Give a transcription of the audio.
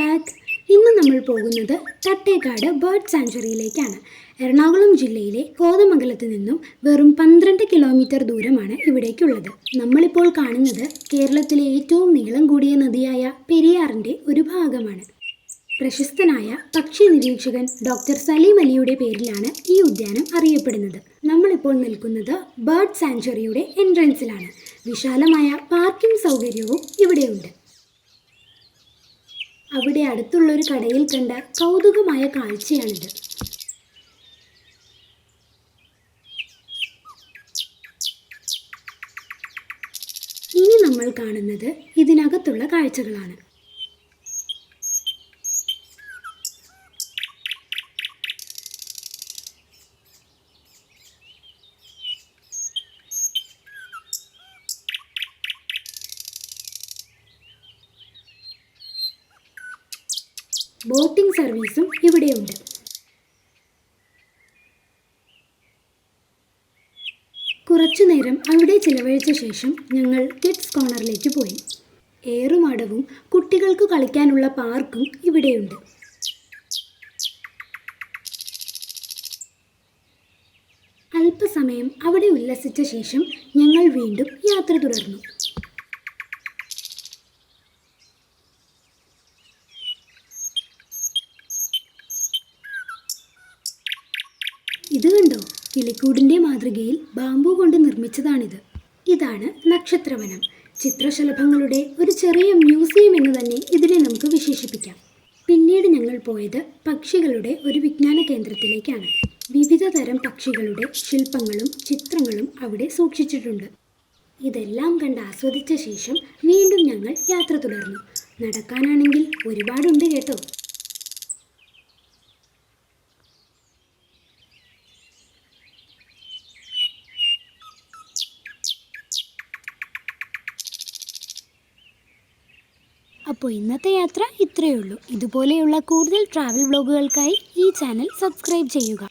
Back ഇന്ന് നമ്മൾ പോകുന്നത് തട്ടേക്കാട് ബേർഡ് സാങ്ച്വറിയിലേക്കാണ് എറണാകുളം ജില്ലയിലെ കോതമംഗലത്ത് നിന്നും വെറും പന്ത്രണ്ട് കിലോമീറ്റർ ദൂരമാണ് ഇവിടേക്കുള്ളത്. നമ്മളിപ്പോൾ കാണുന്നത് കേരളത്തിലെ ഏറ്റവും നീളം കൂടിയ നദിയായ പെരിയാറിന്റെ ഒരു ഭാഗമാണ്. പ്രശസ്തനായ പക്ഷി നിരീക്ഷകൻ ഡോക്ടർ സലീം അലിയുടെ പേരിലാണ് ഈ ഉദ്യാനം അറിയപ്പെടുന്നത്. നമ്മളിപ്പോൾ നിൽക്കുന്നത് ബേർഡ് സാങ്ച്വറിയുടെ എൻട്രൻസിലാണ് വിശാലമായ പാർക്കിംഗ് സൗകര്യവും ഇവിടെയുണ്ട്. അവിടെ അടുത്തുള്ള ഒരു കടയിൽ കണ്ട കൗതുകമായ കാഴ്ചയാണിത്. ഇനി നമ്മൾ കാണുന്നത് ഇതിനകത്തുള്ള കാഴ്ചകളാണ്. ബോട്ടിംഗ് സർവീസും ഇവിടെയുണ്ട്. കുറച്ചു നേരം അവിടെ ചിലവഴിച്ച ശേഷം ഞങ്ങൾ കിഡ്സ് കോർണറിലേക്ക് പോയി. ഏറുമാടവും കുട്ടികൾക്ക് കളിക്കാനുള്ള പാർക്കും ഇവിടെയുണ്ട്. അല്പസമയം അവിടെ ഉല്ലസിച്ച ശേഷം ഞങ്ങൾ വീണ്ടും യാത്ര തുടർന്നു. ഇത് കണ്ടോ? കിളിക്കൂടിന്റെ മാതൃകയിൽ ബാമ്പു കൊണ്ട് നിർമ്മിച്ചതാണിത്. ഇതാണ് നക്ഷത്രവനം. ചിത്രശലഭങ്ങളുടെ ഒരു ചെറിയ മ്യൂസിയം എന്ന് തന്നെ ഇതിനെ നമുക്ക് വിശേഷിപ്പിക്കാം. പിന്നീട് ഞങ്ങൾ പോയത് പക്ഷികളുടെ ഒരു വിജ്ഞാന കേന്ദ്രത്തിലേക്കാണ്. വിവിധ തരം പക്ഷികളുടെ ശില്പങ്ങളും ചിത്രങ്ങളും അവിടെ സൂക്ഷിച്ചിട്ടുണ്ട്. ഇതെല്ലാം കണ്ട് ആസ്വദിച്ച ശേഷം വീണ്ടും ഞങ്ങൾ യാത്ര തുടർന്നു. നടക്കാനാണെങ്കിൽ ഒരുപാടുണ്ട് കേട്ടോ. അപ്പോൾ ഇന്നത്തെ യാത്ര ഇത്രയേ ഉള്ളൂ. ഇതുപോലെയുള്ള കൂടുതൽ ട്രാവൽ വ്ലോഗുകൾക്കായി ഈ ചാനൽ സബ്സ്ക്രൈബ് ചെയ്യുക.